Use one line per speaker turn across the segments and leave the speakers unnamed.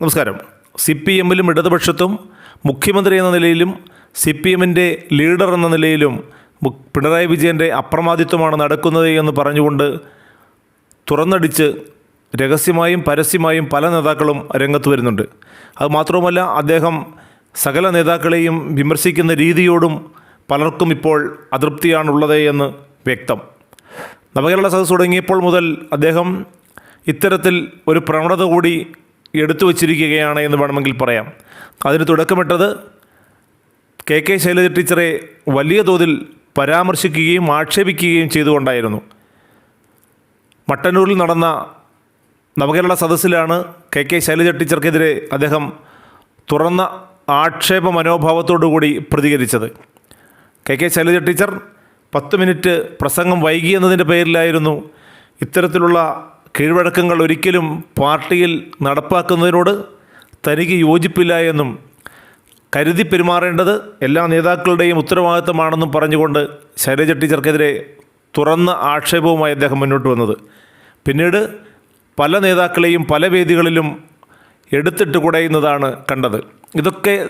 നമസ്കാരം. C P എമ്മിലും ഇടതുപക്ഷത്തും മുഖ്യമന്ത്രി എന്ന നിലയിലും സി പി എമ്മിന്റെ ലീഡർ എന്ന നിലയിലും പിണറായി വിജയന്റെ അപ്രമാദിത്വമാണ് നടക്കുന്നത് എന്ന് പറഞ്ഞുകൊണ്ട് തുറന്നടിച്ച് രഹസ്യമായും പരസ്യമായും പല നേതാക്കളും രംഗത്ത് വരുന്നുണ്ട്. അത് മാത്രവുമല്ല അദ്ദേഹം സകല നേതാക്കളെയും വിമർശിക്കുന്ന രീതിയോടും പലർക്കും ഇപ്പോൾ അതൃപ്തിയാണുള്ളത് എന്ന് വ്യക്തം. നവകേരള സദസ് തുടങ്ങിയപ്പോൾ മുതൽ അദ്ദേഹം ഇത്തരത്തിൽ ഒരു പ്രവണത കൂടി എടുത്തു വച്ചിരിക്കുകയാണ് എന്ന് വേണമെങ്കിൽ പറയാം. അതിന് തുടക്കമിട്ടത് കെ കെ ശൈലജ ടീച്ചറെ വലിയ തോതിൽ പരാമർശിക്കുകയും ആക്ഷേപിക്കുകയും ചെയ്തുകൊണ്ടായിരുന്നു. മട്ടന്നൂരിൽ നടന്ന നവകേരള സദസ്സിലാണ് കെ കെ ശൈലജ ടീച്ചർക്കെതിരെ അദ്ദേഹം തുറന്ന ആക്ഷേപ മനോഭാവത്തോടുകൂടി പ്രതികരിച്ചത്. കെ കെ ശൈലജ ടീച്ചർ പത്ത് മിനിറ്റ് പ്രസംഗം വൈകി എന്നതിന്റെ പേരിലായിരുന്നു ഇത്തരത്തിലുള്ള കീഴ്വഴക്കങ്ങൾ ഒരിക്കലും പാർട്ടിയിൽ നടപ്പാക്കുന്നതിനോട് തനിക്ക് യോജിപ്പില്ല എന്നും കരുതി പെരുമാറേണ്ടത് എല്ലാ നേതാക്കളുടെയും ഉത്തരവാദിത്തമാണെന്നും പറഞ്ഞുകൊണ്ട് ശൈലജ ടീച്ചർക്കെതിരെ തുറന്ന ആക്ഷേപവുമായി അദ്ദേഹം മുന്നോട്ട് വന്നത്. പിന്നീട് പല നേതാക്കളെയും പല വേദികളിലും എടുത്തിട്ട് കുടയുന്നതാണ് കണ്ടത്. ഇതൊക്കെ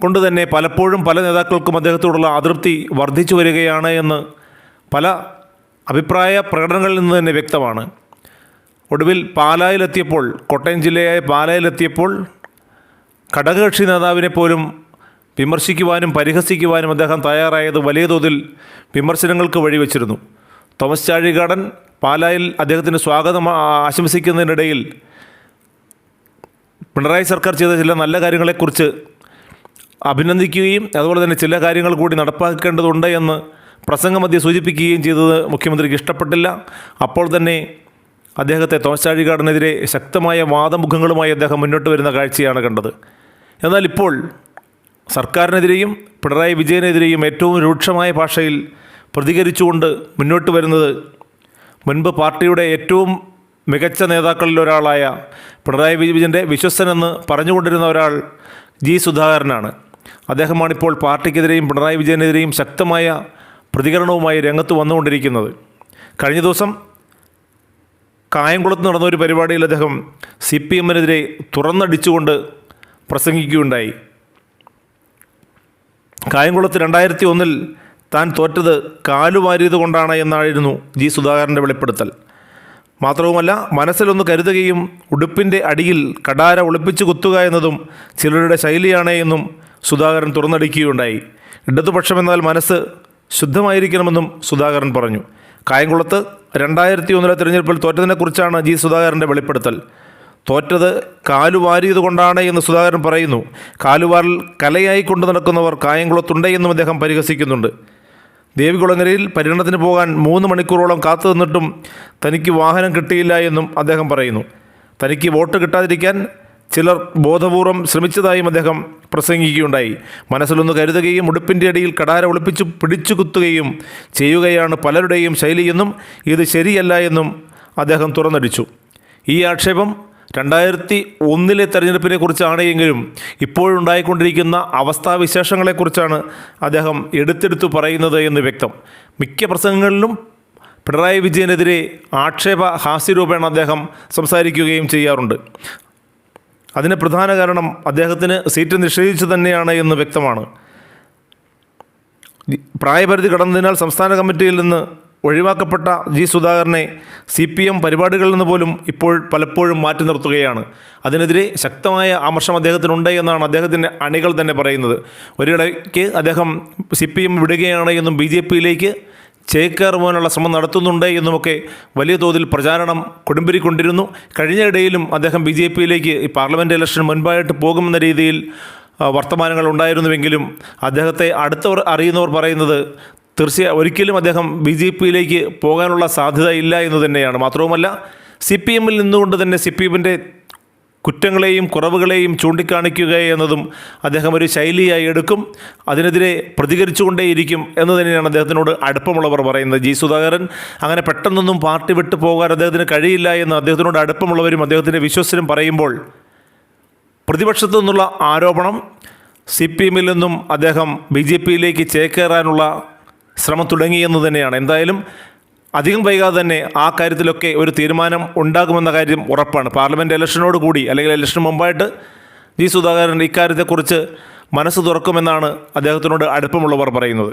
കൊണ്ട് തന്നെ പലപ്പോഴും പല നേതാക്കൾക്കും അദ്ദേഹത്തോടുള്ള അതൃപ്തി വർദ്ധിച്ചു വരികയാണ് എന്ന് പല അഭിപ്രായ പ്രകടനങ്ങളിൽ നിന്ന് തന്നെ വ്യക്തമാണ്. ഒടുവിൽ പാലായിലെത്തിയപ്പോൾ കോട്ടയം ജില്ലയായ പാലായിലെത്തിയപ്പോൾ ഘടകകക്ഷി നേതാവിനെ പോലും വിമർശിക്കുവാനും പരിഹസിക്കുവാനും അദ്ദേഹം തയ്യാറായത് വലിയ തോതിൽ വിമർശനങ്ങൾക്ക് വഴിവെച്ചിരുന്നു. തോമസ് ചാഴികാടൻ പാലായിൽ അദ്ദേഹത്തിന് സ്വാഗതം ആശംസിക്കുന്നതിനിടയിൽ പിണറായി സർക്കാർ ചെയ്ത ചില നല്ല കാര്യങ്ങളെക്കുറിച്ച് അഭിനന്ദിക്കുകയും അതുപോലെ തന്നെ ചില കാര്യങ്ങൾ കൂടി നടപ്പാക്കേണ്ടതുണ്ട് എന്ന് പ്രസംഗമധ്യ സൂചിപ്പിക്കുകയും ചെയ്തത് മുഖ്യമന്ത്രിക്ക് ഇഷ്ടപ്പെട്ടില്ല. അപ്പോൾ തന്നെ അദ്ദേഹത്തെ തോമസ് ചാഴികാടിനെതിരെ ശക്തമായ വാദമുഖങ്ങളുമായി അദ്ദേഹം മുന്നോട്ട് വരുന്ന കാഴ്ചയാണ് കണ്ടത്. എന്നാൽ ഇപ്പോൾ സർക്കാരിനെതിരെയും പിണറായി വിജയനെതിരെയും ഏറ്റവും രൂക്ഷമായ ഭാഷയിൽ പ്രതികരിച്ചുകൊണ്ട് മുന്നോട്ട് വരുന്നത് മുൻപ് പാർട്ടിയുടെ ഏറ്റവും മികച്ച നേതാക്കളിൽ ഒരാളായ പിണറായി വിജയന്റെ വിശ്വസ്തനെന്ന് പറഞ്ഞുകൊണ്ടിരുന്ന ഒരാൾ ജി സുധാകരനാണ്. അദ്ദേഹമാണിപ്പോൾ പാർട്ടിക്കെതിരെയും പിണറായി വിജയനെതിരെയും ശക്തമായ പ്രതികരണവുമായി രംഗത്ത് വന്നുകൊണ്ടിരിക്കുന്നത്. കഴിഞ്ഞ ദിവസം കായംകുളത്ത് നടന്ന ഒരു പരിപാടിയിൽ അദ്ദേഹം സി പി എമ്മിനെതിരെ തുറന്നടിച്ചുകൊണ്ട് പ്രസംഗിക്കുകയുണ്ടായി. കായംകുളത്ത് രണ്ടായിരത്തി ഒന്നിൽ താൻ തോറ്റത് കാലുവാരിയത് കൊണ്ടാണ് എന്നായിരുന്നു ജി സുധാകരന്റെ വെളിപ്പെടുത്തൽ. മാത്രവുമല്ല മനസ്സിലൊന്ന് കരുതുകയും ഉടുപ്പിന്റെ അടിയിൽ കടാര ഒളിപ്പിച്ച് കുത്തുക എന്നതും ചിലരുടെ ശൈലിയാണ് എന്നും സുധാകരൻ തുറന്നടിക്കുകയുണ്ടായി. ഇടതുപക്ഷം എന്നാൽ മനസ്സ് ശുദ്ധമായിരിക്കണമെന്നും സുധാകരൻ പറഞ്ഞു. കായംകുളത്ത് രണ്ടായിരത്തി ഒന്നിലെ തിരഞ്ഞെടുപ്പിൽ തോറ്റതിനെക്കുറിച്ചാണ് ജി സുധാകരന്റെ വെളിപ്പെടുത്തൽ. തോറ്റത് കാലുവാരിയത് കൊണ്ടാണ് എന്ന് സുധാകരൻ പറയുന്നു. കാലുവാറിൽ കലയായി കൊണ്ടു നടക്കുന്നവർ കായംകുളത്തുണ്ട് എന്നും അദ്ദേഹം പരിഹസിക്കുന്നുണ്ട്. ദേവികുളങ്ങരയിൽ പര്യടനത്തിന് പോകാൻ മൂന്ന് മണിക്കൂറോളം കാത്തു നിന്നിട്ടും തനിക്ക് വാഹനം കിട്ടിയില്ല എന്നും അദ്ദേഹം പറയുന്നു. തനിക്ക് വോട്ട് കിട്ടാതിരിക്കാൻ ചിലർ ബോധപൂർവം ശ്രമിച്ചതായും അദ്ദേഹം പ്രസംഗിക്കുകയുണ്ടായി. മനസ്സിലൊന്ന് കരുതുകയും ഉടുപ്പിന്റെ അടിയിൽ കടാര ഒളിപ്പിച്ച് പിടിച്ചു കുത്തുകയും ചെയ്യുകയാണ് പലരുടെയും ശൈലിയെന്നും ഇത് ശരിയല്ല എന്നും അദ്ദേഹം തുറന്നടിച്ചു. ഈ ആക്ഷേപം രണ്ടായിരത്തി ഒന്നിലെ തെരഞ്ഞെടുപ്പിനെ കുറിച്ചാണ് എങ്കിലും ഇപ്പോഴുണ്ടായിക്കൊണ്ടിരിക്കുന്ന അവസ്ഥാവിശേഷങ്ങളെക്കുറിച്ചാണ് അദ്ദേഹം എടുത്തെടുത്തു പറയുന്നത് എന്ന് വ്യക്തം. മിക്ക പ്രസംഗങ്ങളിലും പിണറായി വിജയനെതിരെ ആക്ഷേപ ഹാസ്യരൂപേണ അദ്ദേഹം സംസാരിക്കുകയും ചെയ്യാറുണ്ട്. അതിന് പ്രധാന കാരണം അദ്ദേഹത്തിന് സീറ്റ് നിഷേധിച്ചു തന്നെയാണ് എന്ന് വ്യക്തമാണ്. പ്രായപരിധി കടന്നതിനാൽ സംസ്ഥാന കമ്മിറ്റിയിൽ നിന്ന് ഒഴിവാക്കപ്പെട്ട ജി സുധാകരനെ സി പി എം പരിപാടികളിൽ നിന്ന് പോലും ഇപ്പോൾ പലപ്പോഴും മാറ്റി നിർത്തുകയാണ്. അതിനെതിരെ ശക്തമായ ആമർശം അദ്ദേഹത്തിനുണ്ട് എന്നാണ് അദ്ദേഹത്തിന്റെ അണികൾ തന്നെ പറയുന്നത്. ഒരിടയ്ക്ക് അദ്ദേഹം സി പി എം വിടുകയാണ് എന്നും ബി ജെ പിയിലേക്ക് ചേക്കേറുവാനുള്ള ശ്രമം നടത്തുന്നുണ്ട് എന്നുമൊക്കെ വലിയ തോതിൽ പ്രചാരണം കൊടുമ്പിരിക്കൊണ്ടിരുന്നു. കഴിഞ്ഞ ഇടയിലും അദ്ദേഹം ബി ജെ പിയിലേക്ക് ഈ പാർലമെന്റ് ഇലക്ഷൻ മുൻപായിട്ട് പോകുമെന്ന രീതിയിൽ വർത്തമാനങ്ങൾ ഉണ്ടായിരുന്നുവെങ്കിലും അദ്ദേഹത്തെ അടുത്തവർ അറിയുന്നവർ പറയുന്നത് തീർച്ചയായും ഒരിക്കലും അദ്ദേഹം ബി ജെ പിയിലേക്ക് പോകാനുള്ള സാധ്യത ഇല്ല എന്ന് തന്നെയാണ്. മാത്രവുമല്ല സി പി എമ്മിൽ നിന്നുകൊണ്ട് തന്നെ സി പി എമ്മിന്റെ കുറ്റങ്ങളെയും കുറവുകളെയും ചൂണ്ടിക്കാണിക്കുക എന്നതും അദ്ദേഹം ഒരു ശൈലിയായി എടുക്കും. അതിനെതിരെ പ്രതികരിച്ചുകൊണ്ടേയിരിക്കും എന്ന് തന്നെയാണ് അദ്ദേഹത്തിനോട് അടുപ്പമുള്ളവർ പറയുന്നത്. ജി സുധാകരൻ അങ്ങനെ പെട്ടെന്നൊന്നും പാർട്ടി വിട്ടു പോകാൻ അദ്ദേഹത്തിന് കഴിയില്ല എന്ന് അദ്ദേഹത്തിനോട് അടുപ്പമുള്ളവരും അദ്ദേഹത്തിന്റെ വിശ്വസ്തരും പറയുമ്പോൾ പ്രതിപക്ഷത്തു നിന്നുള്ള ആരോപണം സി പി എമ്മിൽ നിന്നും അദ്ദേഹം ബി ജെ പിയിലേക്ക് ചേക്കേറാനുള്ള ശ്രമം തുടങ്ങിയെന്ന് തന്നെയാണ്. എന്തായാലും അധികം വൈകാതെ തന്നെ ആ കാര്യത്തിലൊക്കെ ഒരു തീരുമാനം ഉണ്ടാകുമെന്ന കാര്യം ഉറപ്പാണ്. പാർലമെന്റ് ഇലക്ഷനോട് കൂടി അല്ലെങ്കിൽ ഇലക്ഷന് മുമ്പായിട്ട് ജി സുധാകരൻ ഇക്കാര്യത്തെക്കുറിച്ച് മനസ്സ് തുറക്കുമെന്നാണ് അദ്ദേഹത്തിനോട് അടുപ്പമുള്ളവർ പറയുന്നത്.